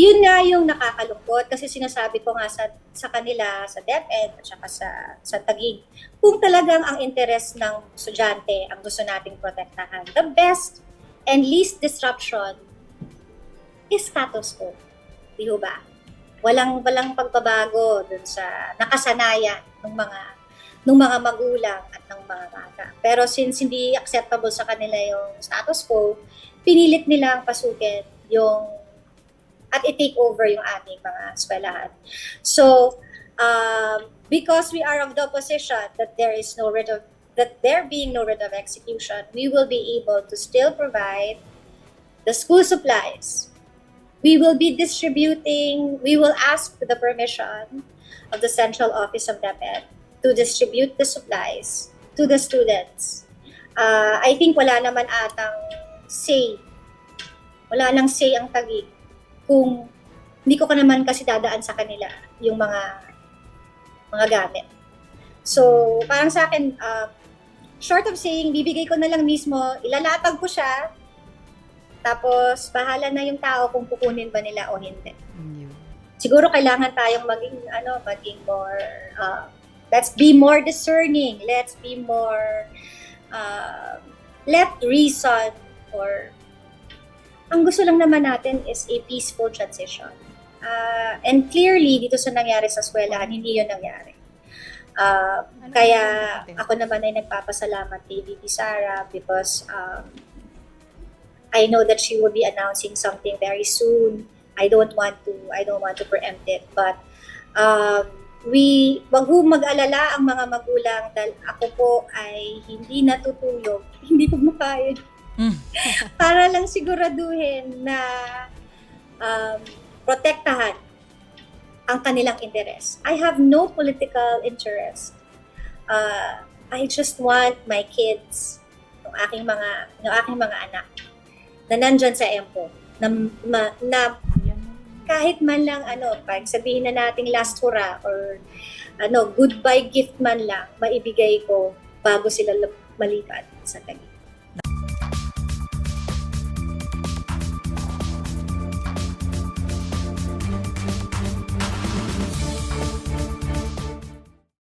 yun nga yung nakakalungkot kasi sinasabi ko nga sa, sa kanila, sa DepEd at saka sa, sa Taguig, kung talagang ang interes ng estudyante ang gusto nating protektahan, the best and least disruption is status quo. Di ba? Walang, walang pagbabago dun sa nakasanayan ng mga ng mga magulang at ng mga bata. Pero since hindi acceptable sa kanila yung status quo, pinilit nilang pasukin yung at i-take over yung ating mga eskwelahan. So, um, because we are of the position that there is no writ of that there being no writ of execution, we will be able to still provide the school supplies. We will be distributing, we will ask for the permission of the central office of DepEd to distribute the supplies to the students. Uh, I think wala naman atang say, wala nang say ang tagig kung hindi ko ka naman kasi dadaan sa kanila yung mga mga gamit. So, parang sa akin, uh, short of saying, bibigay ko na lang mismo, ilalatag ko siya, tapos bahala na yung tao kung kukunin ba nila o hindi. Yun. Siguro kailangan tayong maging, ano, maging more, uh, let's be more discerning, let's be more, uh, let reason or ang gusto lang naman natin is a peaceful transition. Uh, and clearly, dito sa nangyari sa eskwelahan, hindi yun nangyari. Uh, Ano kaya ako naman ay nagpapasalamat kay VP Sara because um, I know that she will be announcing something very soon. I don't want to I don't want to preempt it but um, we wag ho mag-alala ang mga magulang dahil ako po ay hindi natutulog, hindi ko makain Mm. para lang siguraduhin na um, protektahan ang kanilang interes. I have no political interest. Uh, I just want my kids, yung aking mga, yung aking mga anak, na nandyan sa EMPO, na, ma- na kahit man lang ano, pag sabihin na nating last hurrah or ano, goodbye gift man lang, maibigay ko bago sila malipat sa Taguig.